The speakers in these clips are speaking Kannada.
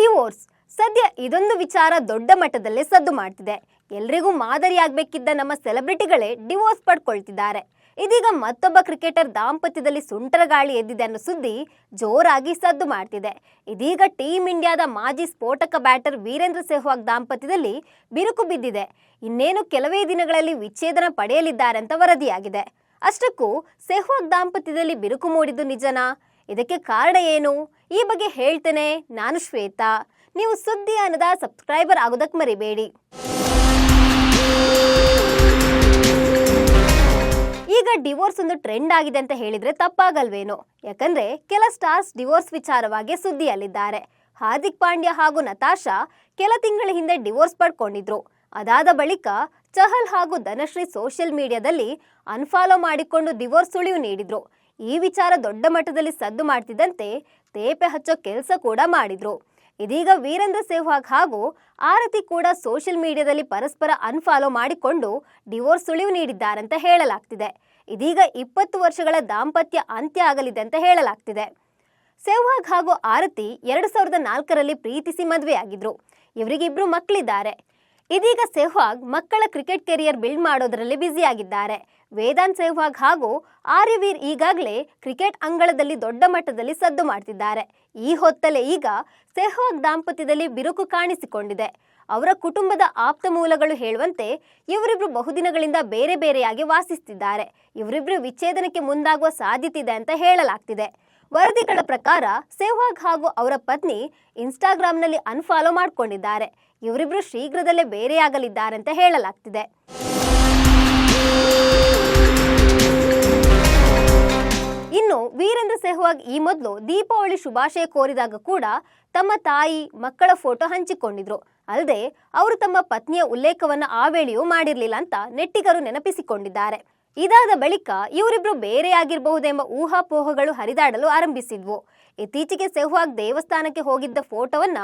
ಡಿವೋರ್ಸ್ ಸದ್ಯ ಇದೊಂದು ವಿಚಾರ ದೊಡ್ಡ ಮಟ್ಟದಲ್ಲೇ ಸದ್ದು ಮಾಡ್ತಿದೆ. ಎಲ್ರಿಗೂ ಮಾದರಿಯಾಗಬೇಕಿದ್ದ ನಮ್ಮ ಸೆಲೆಬ್ರಿಟಿಗಳೇ ಡಿವೋರ್ಸ್ ಪಡ್ಕೊಳ್ತಿದ್ದಾರೆ. ಇದೀಗ ಮತ್ತೊಬ್ಬ ಕ್ರಿಕೆಟರ್ ದಾಂಪತ್ಯದಲ್ಲಿ ಸುಂಟರ ಗಾಳಿ ಎದ್ದಿದೆ ಅನ್ನೋ ಸುದ್ದಿ ಜೋರಾಗಿ ಸದ್ದು ಮಾಡ್ತಿದೆ. ಇದೀಗ ಟೀಂ ಇಂಡಿಯಾದ ಮಾಜಿ ಸ್ಫೋಟಕ ಬ್ಯಾಟರ್ ವೀರೇಂದ್ರ ಸೆಹ್ವಾಗ್ ದಾಂಪತ್ಯದಲ್ಲಿ ಬಿರುಕು ಬಿದ್ದಿದೆ. ಇನ್ನೇನು ಕೆಲವೇ ದಿನಗಳಲ್ಲಿ ವಿಚ್ಛೇದನ ಪಡೆಯಲಿದ್ದಾರೆ ಅಂತ ವರದಿಯಾಗಿದೆ. ಅಷ್ಟಕ್ಕೂ ಸೆಹ್ವಾಗ್ ದಾಂಪತ್ಯದಲ್ಲಿ ಬಿರುಕು ಮೂಡಿದ್ದು ನಿಜನಾ? ಇದಕ್ಕೆ ಕಾರಣ ಏನು? ಈ ಬಗ್ಗೆ ಹೇಳ್ತೇನೆ. ನಾನು ಶ್ವೇತಾ. ನೀವು ಸುದ್ದಿ ಅನ್ನದ ಸಬ್ಸ್ಕ್ರೈಬರ್ ಆಗೋದಕ್ಕೆ ಮರಿಬೇಡಿ. ಈಗ ಡಿವೋರ್ಸ್ ಒಂದು ಟ್ರೆಂಡ್ ಆಗಿದೆ ಅಂತ ಹೇಳಿದ್ರೆ ತಪ್ಪಾಗಲ್ವೇನೋ? ಯಾಕಂದ್ರೆ ಕೆಲ ಸ್ಟಾರ್ಸ್ ಡಿವೋರ್ಸ್ ವಿಚಾರವಾಗಿ ಸುದ್ದಿಯಲ್ಲಿದ್ದಾರೆ. ಹಾರ್ದಿಕ್ ಪಾಂಡ್ಯ ಹಾಗೂ ನತಾಶಾ ಕೆಲ ತಿಂಗಳ ಹಿಂದೆ ಡಿವೋರ್ಸ್ ಪಡ್ಕೊಂಡಿದ್ರು. ಅದಾದ ಬಳಿಕ ಚಹಲ್ ಹಾಗೂ ಧನಶ್ರೀ ಸೋಷಿಯಲ್ ಮೀಡಿಯಾದಲ್ಲಿ ಅನ್ಫಾಲೋ ಮಾಡಿಕೊಂಡು ಡಿವೋರ್ಸ್ ಸುಳಿವು ನೀಡಿದ್ರು. ಈ ವಿಚಾರ ದೊಡ್ಡ ಮಟ್ಟದಲ್ಲಿ ಸದ್ದು ಮಾಡ್ತಿದ್ದಂತೆ ತೇಪೆ ಹಚ್ಚೋ ಕೆಲಸ ಕೂಡ ಮಾಡಿದ್ರು. ಇದೀಗ ವೀರೇಂದ್ರ ಸೆಹ್ವಾಗ್ ಹಾಗೂ ಆರತಿ ಕೂಡ ಸೋಷಿಯಲ್ ಮೀಡಿಯಾದಲ್ಲಿ ಪರಸ್ಪರ ಅನ್ಫಾಲೋ ಮಾಡಿಕೊಂಡು ಡಿವೋರ್ಸ್ ಸುಳಿವು ನೀಡಿದ್ದಾರಂತ ಹೇಳಲಾಗ್ತಿದೆ. ಇದೀಗ ಇಪ್ಪತ್ತು ವರ್ಷಗಳ ದಾಂಪತ್ಯ ಅಂತ್ಯ ಆಗಲಿದೆ ಅಂತ ಹೇಳಲಾಗ್ತಿದೆ. ಸೆಹ್ವಾಗ್ ಹಾಗೂ ಆರತಿ ಎರಡು ಸಾವಿರದ ನಾಲ್ಕರಲ್ಲಿ ಪ್ರೀತಿಸಿ ಮದುವೆಯಾಗಿದ್ರು. ಇವರಿಗಿಬ್ರು ಮಕ್ಕಳಿದ್ದಾರೆ ಇದೀಗ ಸೆಹ್ವಾಗ್ ಮಕ್ಕಳ ಕ್ರಿಕೆಟ್ ಕೆರಿಯರ್ ಬಿಲ್ಡ್ ಮಾಡೋದರಲ್ಲಿ ಬ್ಯುಸಿಯಾಗಿದ್ದಾರೆ. ವೇದಾಂತ್ ಸೆಹ್ವಾಗ್ ಹಾಗೂ ಆರ್ಯವೀರ್ ಈಗಾಗಲೇ ಕ್ರಿಕೆಟ್ ಅಂಗಳದಲ್ಲಿ ದೊಡ್ಡ ಮಟ್ಟದಲ್ಲಿ ಸದ್ದು ಮಾಡ್ತಿದ್ದಾರೆ. ಈ ಹೊತ್ತಲೇ ಈಗ ಸೆಹ್ವಾಗ್ ದಾಂಪತ್ಯದಲ್ಲಿ ಬಿರುಕು ಕಾಣಿಸಿಕೊಂಡಿದೆ. ಅವರ ಕುಟುಂಬದ ಆಪ್ತ ಮೂಲಗಳು ಹೇಳುವಂತೆ ಇವರಿಬ್ರು ಬಹುದಿನಗಳಿಂದ ಬೇರೆ ಬೇರೆಯಾಗಿ ವಾಸಿಸುತ್ತಿದ್ದಾರೆ ಇವರಿಬ್ರು ವಿಚ್ಛೇದನಕ್ಕೆ ಮುಂದಾಗುವ ಸಾಧ್ಯತೆ ಇದೆ ಅಂತ ಹೇಳಲಾಗ್ತಿದೆ. ವರದಿಗಳ ಪ್ರಕಾರ ಸೆಹ್ವಾಗ್ ಹಾಗೂ ಅವರ ಪತ್ನಿ ಇನ್ಸ್ಟಾಗ್ರಾಮ್ನಲ್ಲಿ ಅನ್ಫಾಲೋ ಮಾಡಿಕೊಂಡಿದ್ದಾರೆ. ಇವರಿಬ್ರು ಶೀಘ್ರದಲ್ಲೇ ಬೇರೆಯಾಗಲಿದ್ದಾರೆ ಅಂತ ಹೇಳಲಾಗ್ತಿದೆ. ಇನ್ನು ವೀರೇಂದ್ರ ಸೆಹ್ವಾಗ್ ಈ ಮೊದಲು ದೀಪಾವಳಿ ಶುಭಾಶಯ ಕೋರಿದಾಗ ಕೂಡ ತಮ್ಮ ತಾಯಿ, ಮಕ್ಕಳ ಫೋಟೋ ಹಂಚಿಕೊಂಡಿದ್ರು. ಅಲ್ಲದೆ ಅವರು ತಮ್ಮ ಪತ್ನಿಯ ಉಲ್ಲೇಖವನ್ನು ಆ ವೇಳೆಯೂ ಮಾಡಿರಲಿಲ್ಲ ಅಂತ ನೆಟ್ಟಿಗರು ನೆನಪಿಸಿಕೊಂಡಿದ್ದಾರೆ. ಇದಾದ ಬಳಿಕ ಇವರಿಬ್ರು ಬೇರೆಯಾಗಿರಬಹುದೆಂಬ ಊಹಾಪೋಹಗಳು ಹರಿದಾಡಲು ಆರಂಭಿಸಿದ್ವು. ಇತ್ತೀಚೆಗೆ ಸೆಹ್ವಾಗ್ ದೇವಸ್ಥಾನಕ್ಕೆ ಹೋಗಿದ್ದ ಫೋಟೋವನ್ನ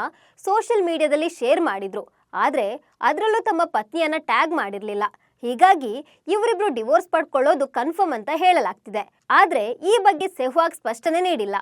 ಸೋಷಿಯಲ್ ಮೀಡಿಯಾದಲ್ಲಿ ಶೇರ್ ಮಾಡಿದ್ರು. ಆದರೆ ಅದರಲ್ಲೂ ತಮ್ಮ ಪತ್ನಿಯನ್ನ ಟ್ಯಾಗ್ ಮಾಡಿರಲಿಲ್ಲ. ಹೀಗಾಗಿ ಇವರಿಬ್ರು ಡಿವೋರ್ಸ್ ಪಡ್ಕೊಳ್ಳೋದು ಕನ್ಫರ್ಮ್ ಅಂತ ಹೇಳಲಾಗ್ತಿದೆ. ಆದರೆ ಈ ಬಗ್ಗೆ ಸೆಹ್ವಾಗ್ ಸ್ಪಷ್ಟನೆ ನೀಡಿಲ್ಲ.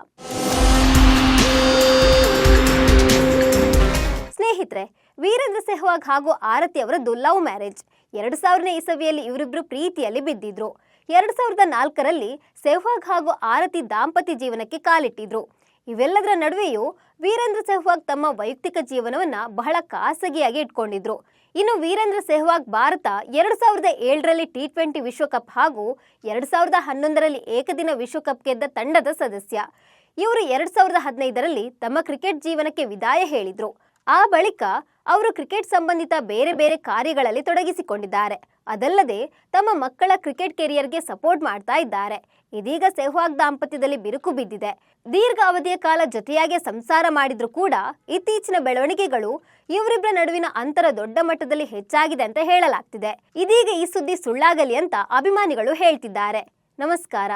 ಸ್ನೇಹಿತರೆ ವೀರೇಂದ್ರ ಸೆಹ್ವಾಗ್ ಹಾಗೂ ಆರತಿ ಅವರದ್ದು ಲವ್ ಮ್ಯಾರೇಜ್. ಎರಡು ಸಾವಿರನೇ ಇಸವಿಯಲ್ಲಿ ಇವರಿಬ್ಬರು ಪ್ರೀತಿಯಲ್ಲಿ ಬಿದ್ದಿದ್ರು. ಎರಡು ಸಾವಿರದ ನಾಲ್ಕರಲ್ಲಿ ಸೆಹ್ವಾಗ್ ಹಾಗೂ ಆರತಿ ದಾಂಪತ್ಯ ಜೀವನಕ್ಕೆ ಕಾಲಿಟ್ಟಿದ್ರು. ಇವೆಲ್ಲದರ ನಡುವೆಯೂ ವೀರೇಂದ್ರ ಸೆಹ್ವಾಗ್ ತಮ್ಮ ವೈಯಕ್ತಿಕ ಜೀವನವನ್ನ ಬಹಳ ಖಾಸಗಿಯಾಗಿ ಇಟ್ಕೊಂಡಿದ್ರು. ಇನ್ನು ವೀರೇಂದ್ರ ಸೆಹ್ವಾಗ್ ಭಾರತ ಎರಡು ಸಾವಿರದ ಏಳರಲ್ಲಿ ಟಿ ಟ್ವೆಂಟಿ ವಿಶ್ವಕಪ್ ಹಾಗೂ ಎರಡು ಸಾವಿರದ ಹನ್ನೊಂದರಲ್ಲಿ ಏಕದಿನ ವಿಶ್ವಕಪ್ ಗೆದ್ದ ತಂಡದ ಸದಸ್ಯ. ಇವರು ಎರಡು ಸಾವಿರದ ಹದಿನೈದರಲ್ಲಿ ತಮ್ಮ ಕ್ರಿಕೆಟ್ ಜೀವನಕ್ಕೆ ವಿದಾಯ ಹೇಳಿದ್ರು. ಆ ಬಳಿಕ ಅವರು ಕ್ರಿಕೆಟ್ ಸಂಬಂಧಿತ ಬೇರೆ ಬೇರೆ ಕಾರ್ಯಗಳಲ್ಲಿ ತೊಡಗಿಸಿಕೊಂಡಿದ್ದಾರೆ. ಅದಲ್ಲದೆ ತಮ್ಮ ಮಕ್ಕಳ ಕ್ರಿಕೆಟ್ ಕೆರಿಯರ್ಗೆ ಸಪೋರ್ಟ್ ಮಾಡ್ತಾ ಇದ್ದಾರೆ. ಇದೀಗ ಸೆಹ್ವಾಗ್ ದಾಂಪತ್ಯದಲ್ಲಿ ಬಿರುಕು ಬಿದ್ದಿದೆ. ದೀರ್ಘಾವಧಿಯ ಕಾಲ ಜೊತೆಯಾಗಿ ಸಂಸಾರ ಮಾಡಿದ್ರು ಕೂಡ ಇತ್ತೀಚಿನ ಬೆಳವಣಿಗೆಗಳು ಇವರಿಬ್ಬರ ನಡುವಿನ ಅಂತರ ದೊಡ್ಡ ಮಟ್ಟದಲ್ಲಿ ಹೆಚ್ಚಾಗಿದೆ ಅಂತ ಹೇಳಲಾಗ್ತಿದೆ. ಇದೀಗ ಈ ಸುದ್ದಿ ಸುಳ್ಳಾಗಲಿ ಅಂತ ಅಭಿಮಾನಿಗಳು ಹೇಳ್ತಿದ್ದಾರೆ. ನಮಸ್ಕಾರ.